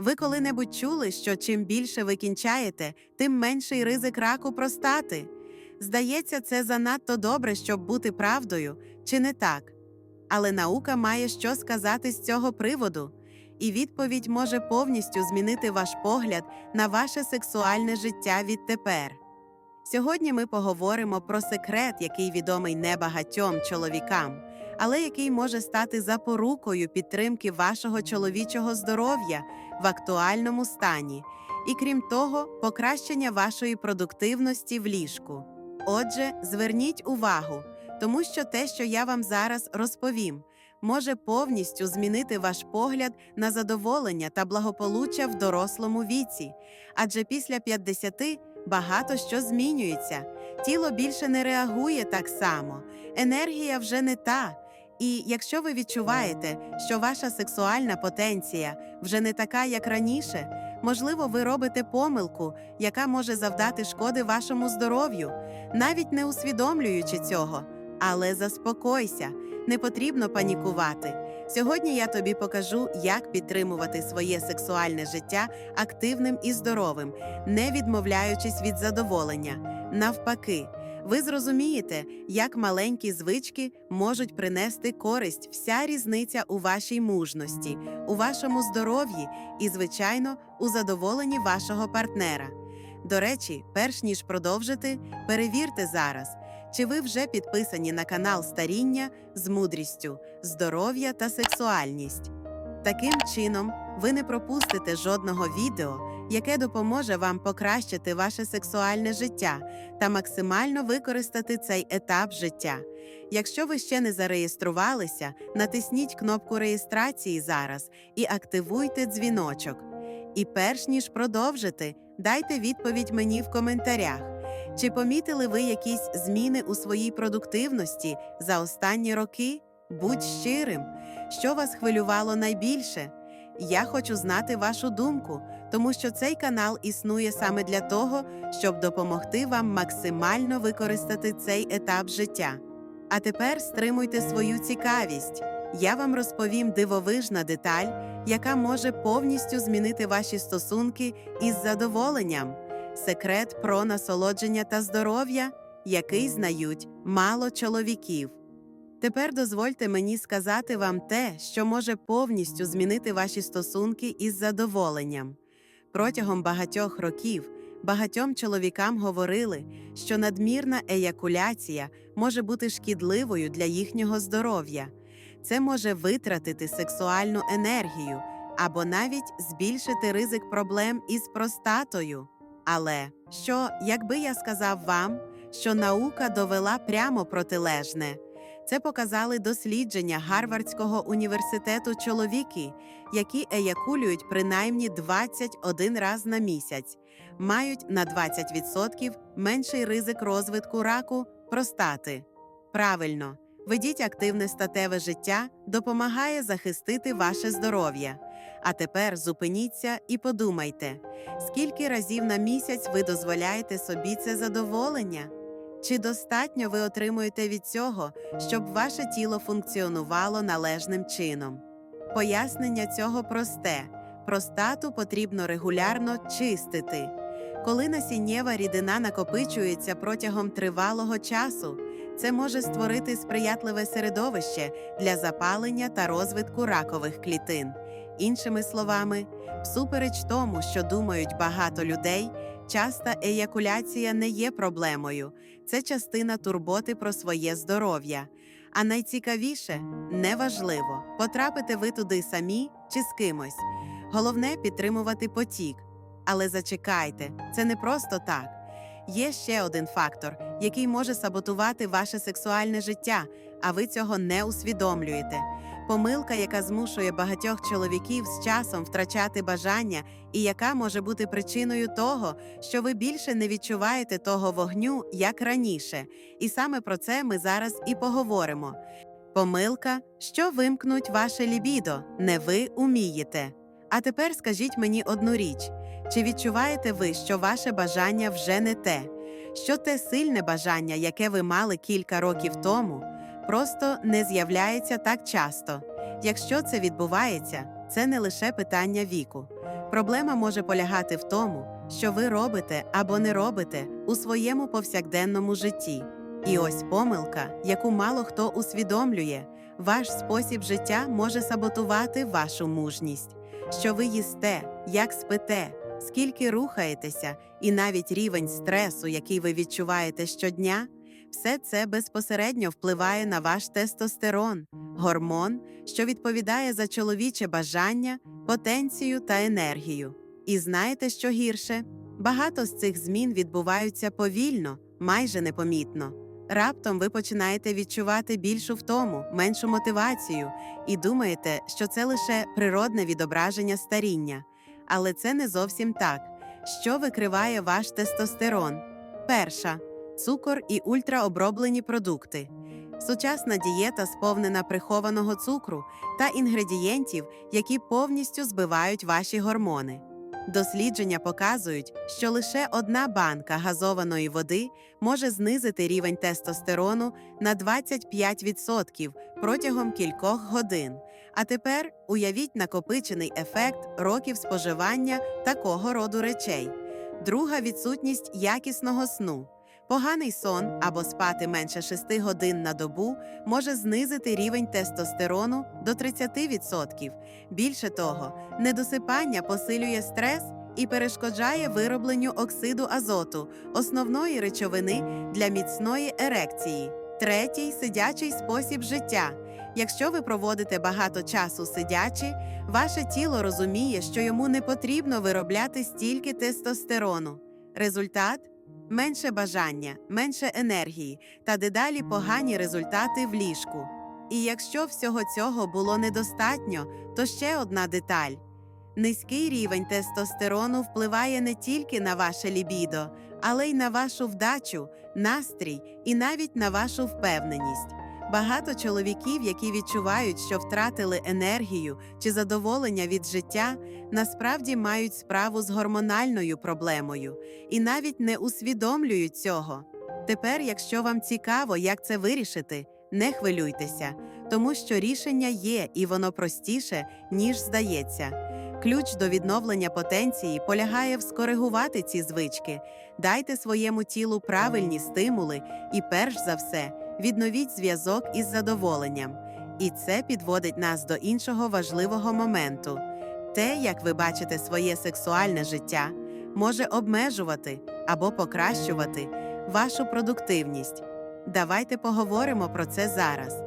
Ви коли-небудь чули, що чим більше ви кінчаєте, тим менший ризик раку простати? Здається, це занадто добре, щоб бути правдою, чи не так? Але наука має що сказати з цього приводу, і відповідь може повністю змінити ваш погляд на ваше сексуальне життя відтепер. Сьогодні ми поговоримо про секрет, який відомий небагатьом чоловікам, але який може стати запорукою підтримки вашого чоловічого здоров'я в актуальному стані, і крім того, покращення вашої продуктивності в ліжку. Отже, зверніть увагу, тому що те, що я вам зараз розповім, може повністю змінити ваш погляд на задоволення та благополуччя в дорослому віці, адже після 50 багато що змінюється. Тіло більше не реагує так само, енергія вже не та. І якщо ви відчуваєте, що ваша сексуальна потенція вже не така, як раніше, можливо, ви робите помилку, яка може завдати шкоди вашому здоров'ю, навіть не усвідомлюючи цього. Але заспокойся, не потрібно панікувати. Сьогодні я тобі покажу, як підтримувати своє сексуальне життя активним і здоровим, не відмовляючись від задоволення. Навпаки, ви зрозумієте, як маленькі звички можуть принести користь вся різниця у вашій мужності, у вашому здоров'ї і, звичайно, у задоволенні вашого партнера. До речі, перш ніж продовжити, перевірте зараз, чи ви вже підписані на канал Старіння з мудрістю, здоров'я та сексуальність. Таким чином, ви не пропустите жодного відео, яке допоможе вам покращити ваше сексуальне життя та максимально використати цей етап життя. Якщо ви ще не зареєструвалися, натисніть кнопку реєстрації зараз і активуйте дзвіночок. І перш ніж продовжити, дайте відповідь мені в коментарях. Чи помітили ви якісь зміни у своїй продуктивності за останні роки? Будь щирим, що вас хвилювало найбільше? Я хочу знати вашу думку, тому що цей канал існує саме для того, щоб допомогти вам максимально використати цей етап життя. А тепер стримуйте свою цікавість. Я вам розповім дивовижна деталь, яка може повністю змінити ваші стосунки із задоволенням. Секрет про насолодження та здоров'я, який знають мало чоловіків. Тепер дозвольте мені сказати вам те, що може повністю змінити ваші стосунки із задоволенням. Протягом багатьох років багатьом чоловікам говорили, що надмірна еякуляція може бути шкідливою для їхнього здоров'я. Це може витратити сексуальну енергію або навіть збільшити ризик проблем із простатою. Але що, якби я сказав вам, що наука довела прямо протилежне? Це показали дослідження Гарвардського університету чоловіки, які еякулюють принаймні 21 раз на місяць, мають на 20% менший ризик розвитку раку простати. Правильно, ведіть активне статеве життя допомагає захистити ваше здоров'я. А тепер зупиніться і подумайте, скільки разів на місяць ви дозволяєте собі це задоволення? Чи достатньо ви отримуєте від цього, щоб ваше тіло функціонувало належним чином? Пояснення цього просте: простату потрібно регулярно чистити. Коли насіннєва рідина накопичується протягом тривалого часу, це може створити сприятливе середовище для запалення та розвитку ракових клітин. Іншими словами, всупереч тому, що думають багато людей, часта еякуляція не є проблемою, це частина турботи про своє здоров'я. А найцікавіше неважливо, потрапите ви туди самі чи з кимось. Головне підтримувати потік. Але зачекайте, це не просто так. Є ще один фактор, який може саботувати ваше сексуальне життя, а ви цього не усвідомлюєте. Помилка, яка змушує багатьох чоловіків з часом втрачати бажання, і яка може бути причиною того, що ви більше не відчуваєте того вогню, як раніше. І саме про це ми зараз і поговоримо. Помилка, що вимкнуть ваше лібідо, не ви умієте. А тепер скажіть мені одну річ: чи відчуваєте ви, що ваше бажання вже не те, що те сильне бажання, яке ви мали кілька років тому, просто не з'являється так часто? Якщо це відбувається, це не лише питання віку. Проблема може полягати в тому, що ви робите або не робите у своєму повсякденному житті. І ось помилка, яку мало хто усвідомлює, ваш спосіб життя може саботувати вашу мужність. Що ви їсте, як спите, скільки рухаєтеся, і навіть рівень стресу, який ви відчуваєте щодня, все це безпосередньо впливає на ваш тестостерон, гормон, що відповідає за чоловіче бажання, потенцію та енергію. І знаєте, що гірше? Багато з цих змін відбуваються повільно, майже непомітно. Раптом ви починаєте відчувати більшу втому, меншу мотивацію і думаєте, що це лише природне відображення старіння. Але це не зовсім так. Що викриває ваш тестостерон? Перша цукор і ультраоброблені продукти. Сучасна дієта сповнена прихованого цукру та інгредієнтів, які повністю збивають ваші гормони. Дослідження показують, що лише одна банка газованої води може знизити рівень тестостерону на 25% протягом кількох годин. А тепер уявіть накопичений ефект років споживання такого роду речей. Друга відсутність якісного сну. Поганий сон або спати менше 6 годин на добу може знизити рівень тестостерону до 30%. Більше того, недосипання посилює стрес і перешкоджає виробленню оксиду азоту, основної речовини для міцної ерекції. Третій сидячий спосіб життя. Якщо ви проводите багато часу сидячи, ваше тіло розуміє, що йому не потрібно виробляти стільки тестостерону. Результат менше бажання, менше енергії та дедалі погані результати в ліжку. І якщо всього цього було недостатньо, то ще одна деталь. Низький рівень тестостерону впливає не тільки на ваше лібідо, але й на вашу вдачу, настрій і навіть на вашу впевненість. Багато чоловіків, які відчувають, що втратили енергію чи задоволення від життя, насправді мають справу з гормональною проблемою і навіть не усвідомлюють цього. Тепер, якщо вам цікаво, як це вирішити, не хвилюйтеся, тому що рішення є і воно простіше, ніж здається. Ключ до відновлення потенції полягає в скоригувати ці звички, дайте своєму тілу правильні стимули і, перш за все, відновіть зв'язок із задоволенням. І це підводить нас до іншого важливого моменту. Те, як ви бачите своє сексуальне життя, може обмежувати або покращувати вашу продуктивність. Давайте поговоримо про це зараз.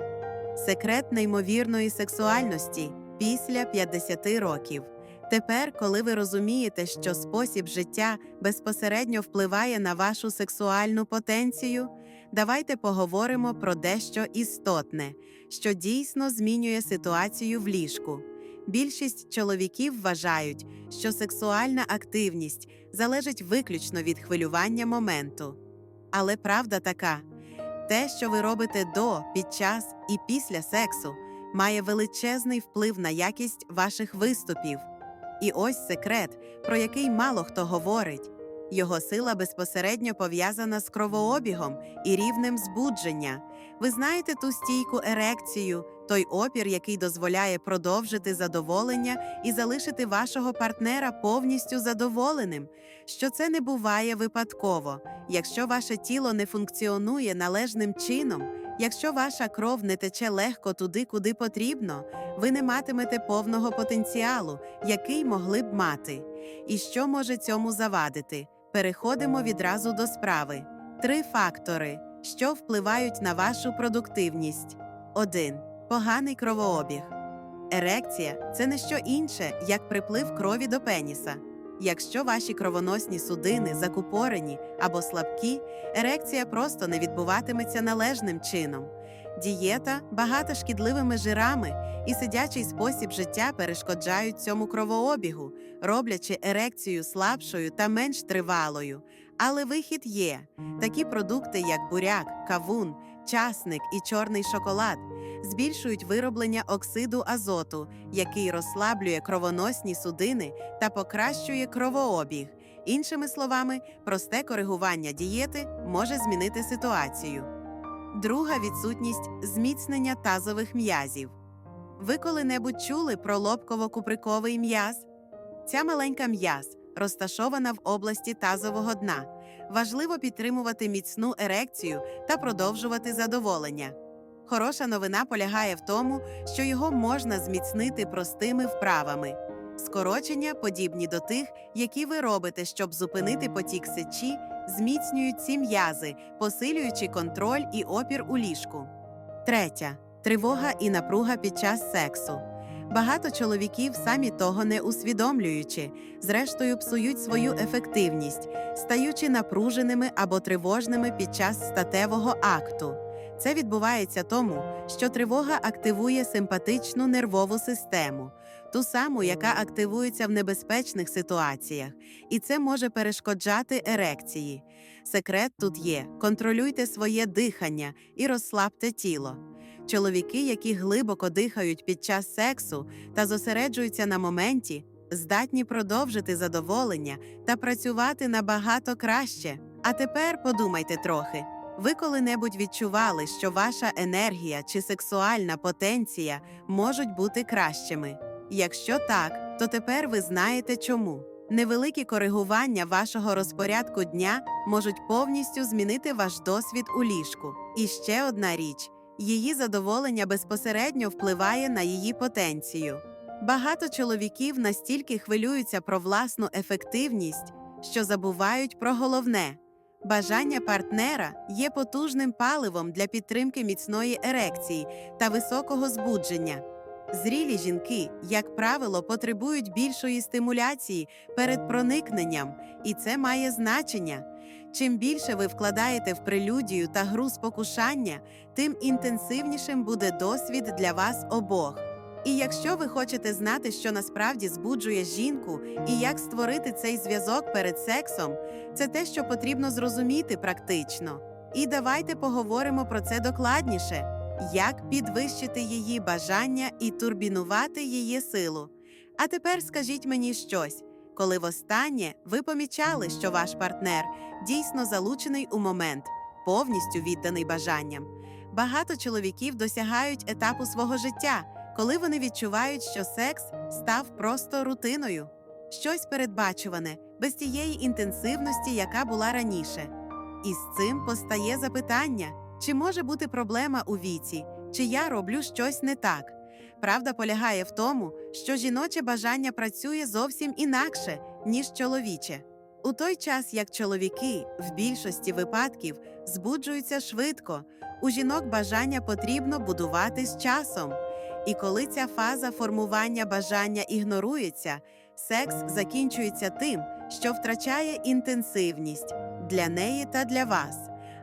Секрет неймовірної сексуальності після 50 років. Тепер, коли ви розумієте, що спосіб життя безпосередньо впливає на вашу сексуальну потенцію, давайте поговоримо про дещо істотне, що дійсно змінює ситуацію в ліжку. Більшість чоловіків вважають, що сексуальна активність залежить виключно від хвилювання моменту. Але правда така: те, що ви робите до, під час і після сексу, має величезний вплив на якість ваших виступів. І ось секрет, про який мало хто говорить. Його сила безпосередньо пов'язана з кровообігом і рівнем збудження. Ви знаєте ту стійку ерекцію, той опір, який дозволяє продовжити задоволення і залишити вашого партнера повністю задоволеним, що це не буває випадково, якщо ваше тіло не функціонує належним чином, якщо ваша кров не тече легко туди, куди потрібно, ви не матимете повного потенціалу, який могли б мати. І що може цьому завадити? Переходимо відразу до справи. Три фактори, що впливають на вашу продуктивність. 1. Поганий кровообіг. Ерекція це не що інше, як приплив крові до пеніса. Якщо ваші кровоносні судини закупорені або слабкі, ерекція просто не відбуватиметься належним чином. Дієта багата шкідливими жирами і сидячий спосіб життя перешкоджають цьому кровообігу, роблячи ерекцію слабшою та менш тривалою. Але вихід є такі продукти, як буряк, кавун, часник і чорний шоколад, збільшують вироблення оксиду азоту, який розслаблює кровоносні судини та покращує кровообіг. Іншими словами, просте коригування дієти може змінити ситуацію. Друга відсутність зміцнення тазових м'язів. Ви коли-небудь чули про лобково-куприковий м'яз? Ця маленька м'яз розташована в області тазового дна. Важливо підтримувати міцну ерекцію та продовжувати задоволення. Хороша новина полягає в тому, що його можна зміцнити простими вправами. Скорочення, подібні до тих, які ви робите, щоб зупинити потік сечі, зміцнюють ці м'язи, посилюючи контроль і опір у ліжку. Третя тривога і напруга під час сексу. Багато чоловіків, самі того не усвідомлюючи, зрештою псують свою ефективність, стаючи напруженими або тривожними під час статевого акту. Це відбувається тому, що тривога активує симпатичну нервову систему, ту саму, яка активується в небезпечних ситуаціях, і це може перешкоджати ерекції. Секрет тут є: контролюйте своє дихання і розслабте тіло. Чоловіки, які глибоко дихають під час сексу та зосереджуються на моменті, здатні продовжити задоволення та працювати набагато краще. А тепер подумайте трохи. Ви коли-небудь відчували, що ваша енергія чи сексуальна потенція можуть бути кращими? Якщо так, то тепер ви знаєте чому. Невеликі коригування вашого розпорядку дня можуть повністю змінити ваш досвід у ліжку. І ще одна річ: її задоволення безпосередньо впливає на її потенцію. Багато чоловіків настільки хвилюються про власну ефективність, що забувають про головне. Бажання партнера є потужним паливом для підтримки міцної ерекції та високого збудження. Зрілі жінки, як правило, потребують більшої стимуляції перед проникненням, і це має значення. Чим більше ви вкладаєте в прелюдію та гру спокушання, тим інтенсивнішим буде досвід для вас обох. І якщо ви хочете знати, що насправді збуджує жінку і як створити цей зв'язок перед сексом, це те, що потрібно зрозуміти практично. І давайте поговоримо про це докладніше, як підвищити її бажання і турбінувати її силу. А тепер скажіть мені щось, коли востаннє ви помічали, що ваш партнер дійсно залучений у момент, повністю відданий бажанням. Багато чоловіків досягають етапу свого життя, коли вони відчувають, що секс став просто рутиною, щось передбачуване, без тієї інтенсивності, яка була раніше. І з цим постає запитання: чи може бути проблема у віці, чи я роблю щось не так? Правда полягає в тому, що жіноче бажання працює зовсім інакше, ніж чоловіче. У той час, як чоловіки в більшості випадків збуджуються швидко, у жінок бажання потрібно будувати з часом. І коли ця фаза формування бажання ігнорується, секс закінчується тим, що втрачає інтенсивність для неї та для вас.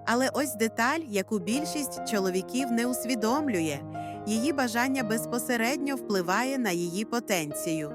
Але ось деталь, яку більшість чоловіків не усвідомлює, її бажання безпосередньо впливає на її потенцію.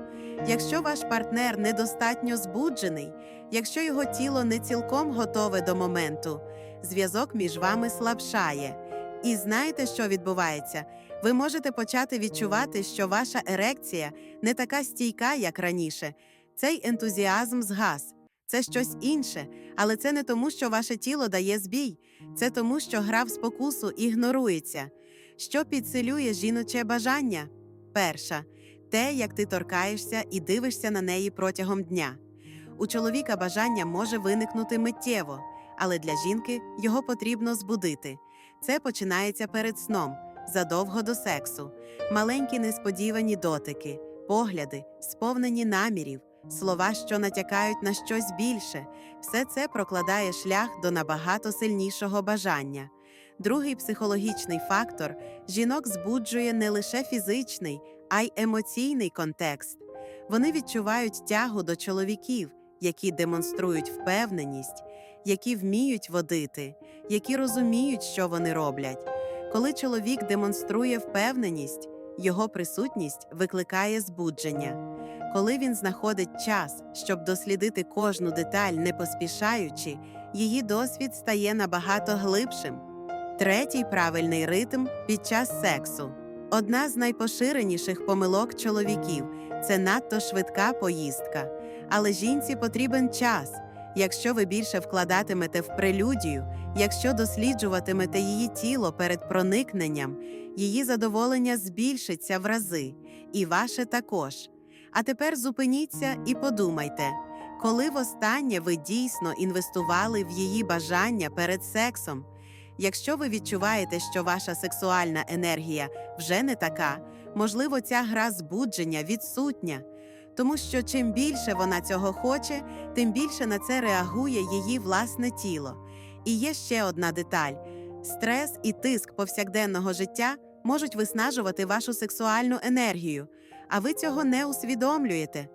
Якщо ваш партнер недостатньо збуджений, якщо його тіло не цілком готове до моменту, зв'язок між вами слабшає. І знаєте, що відбувається? Ви можете почати відчувати, що ваша ерекція не така стійка, як раніше. Цей ентузіазм згас. Це щось інше, але це не тому, що ваше тіло дає збій, це тому, що гра в спокусу ігнорується. Що підсилює жіноче бажання? Перша те, як ти торкаєшся і дивишся на неї протягом дня. У чоловіка бажання може виникнути миттєво, але для жінки його потрібно збудити. Це починається перед сном, задовго до сексу, маленькі несподівані дотики, погляди, сповнені намірів, слова, що натякають на щось більше. Все це прокладає шлях до набагато сильнішого бажання. Другий психологічний фактор жінок збуджує не лише фізичний, а й емоційний контекст. Вони відчувають тягу до чоловіків, які демонструють впевненість, які вміють водити, які розуміють, що вони роблять. Коли чоловік демонструє впевненість, його присутність викликає збудження. Коли він знаходить час, щоб дослідити кожну деталь, не поспішаючи, її досвід стає набагато глибшим. Третій правильний ритм під час сексу. Одна з найпоширеніших помилок чоловіків це надто швидка поїздка. Але жінці потрібен час. Якщо ви більше вкладатимете в прелюдію, якщо досліджуватимете її тіло перед проникненням, її задоволення збільшиться в рази, і ваше також. А тепер зупиніться і подумайте, коли востаннє ви дійсно інвестували в її бажання перед сексом. Якщо ви відчуваєте, що ваша сексуальна енергія вже не така, можливо, ця гра збудження відсутня, тому що чим більше вона цього хоче, тим більше на це реагує її власне тіло. І є ще одна деталь: стрес і тиск повсякденного життя можуть виснажувати вашу сексуальну енергію, а ви цього не усвідомлюєте.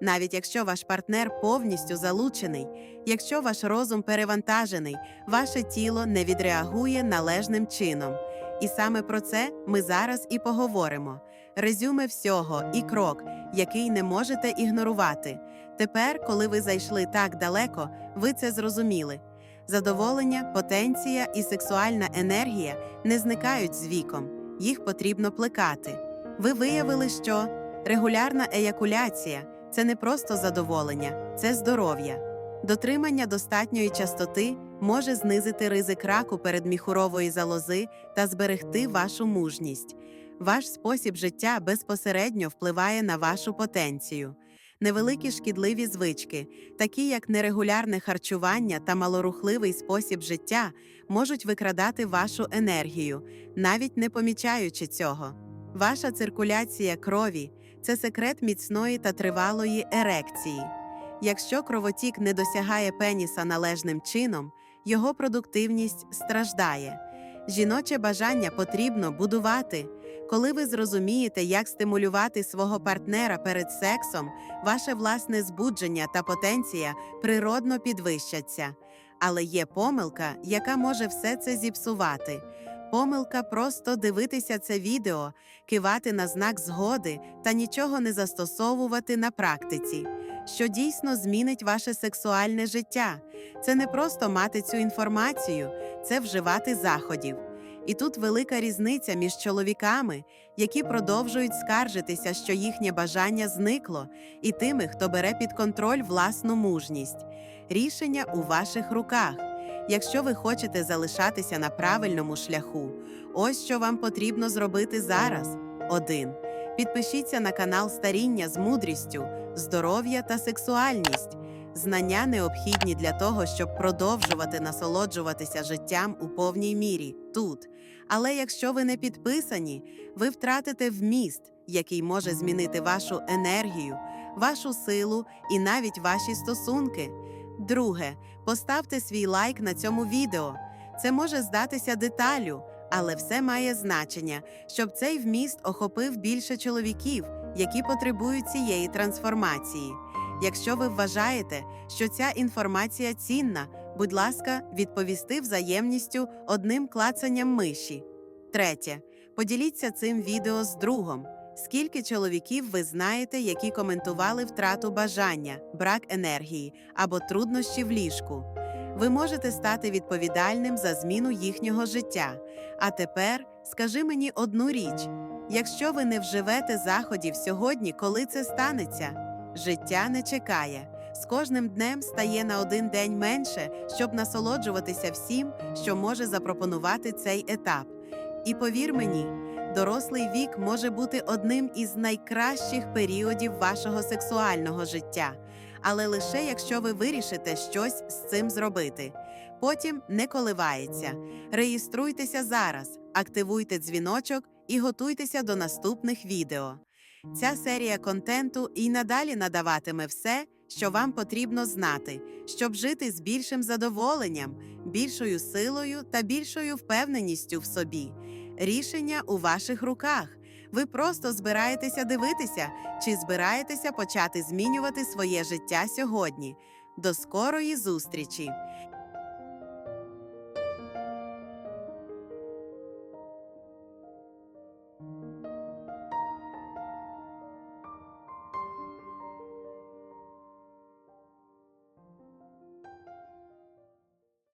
Навіть якщо ваш партнер повністю залучений, якщо ваш розум перевантажений, ваше тіло не відреагує належним чином. І саме про це ми зараз і поговоримо. Резюме всього і крок, який не можете ігнорувати. Тепер, коли ви зайшли так далеко, ви це зрозуміли. Задоволення, потенція і сексуальна енергія не зникають з віком, їх потрібно плекати. Ви виявили, що регулярна еякуляція це не просто задоволення, це здоров'я. Дотримання достатньої частоти може знизити ризик раку передміхурової залози та зберегти вашу мужність. Ваш спосіб життя безпосередньо впливає на вашу потенцію. Невеликі шкідливі звички, такі як нерегулярне харчування та малорухливий спосіб життя, можуть викрадати вашу енергію, навіть не помічаючи цього. Ваша циркуляція крові це секрет міцної та тривалої ерекції. Якщо кровотік не досягає пеніса належним чином, його продуктивність страждає. Жіноче бажання потрібно будувати. Коли ви зрозумієте, як стимулювати свого партнера перед сексом, ваше власне збудження та потенція природно підвищаться. Але є помилка, яка може все це зіпсувати. Помилка просто дивитися це відео, кивати на знак згоди та нічого не застосовувати на практиці, що дійсно змінить ваше сексуальне життя. Це не просто мати цю інформацію, це вживати заходів. І тут велика різниця між чоловіками, які продовжують скаржитися, що їхнє бажання зникло, і тими, хто бере під контроль власну мужність. Рішення у ваших руках. Якщо ви хочете залишатися на правильному шляху, ось що вам потрібно зробити зараз. 1. Підпишіться на канал Старіння з мудрістю, здоров'я та сексуальність. Знання необхідні для того, щоб продовжувати насолоджуватися життям у повній мірі тут. Але якщо ви не підписані, ви втратите вміст, який може змінити вашу енергію, вашу силу і навіть ваші стосунки. Друге, поставте свій лайк на цьому відео. Це може здатися деталю, але все має значення, щоб цей вміст охопив більше чоловіків, які потребують цієї трансформації. Якщо ви вважаєте, що ця інформація цінна, будь ласка, відповісти взаємністю одним клацанням миші. Третє. Поділіться цим відео з другом. Скільки чоловіків ви знаєте, які коментували втрату бажання, брак енергії або труднощі в ліжку? Ви можете стати відповідальним за зміну їхнього життя. А тепер скажи мені одну річ: якщо ви не вживете заходів сьогодні, коли це станеться, життя не чекає. З кожним днем стає на один день менше, щоб насолоджуватися всім, що може запропонувати цей етап. І повір мені, дорослий вік може бути одним із найкращих періодів вашого сексуального життя, але лише якщо ви вирішите щось з цим зробити. Потім не коливається. Реєструйтеся зараз, активуйте дзвіночок і готуйтеся до наступних відео. Ця серія контенту і надалі надаватиме все, що вам потрібно знати, щоб жити з більшим задоволенням, більшою силою та більшою впевненістю в собі. Рішення у ваших руках. Ви просто збираєтеся дивитися, чи збираєтеся почати змінювати своє життя сьогодні. До скорої зустрічі!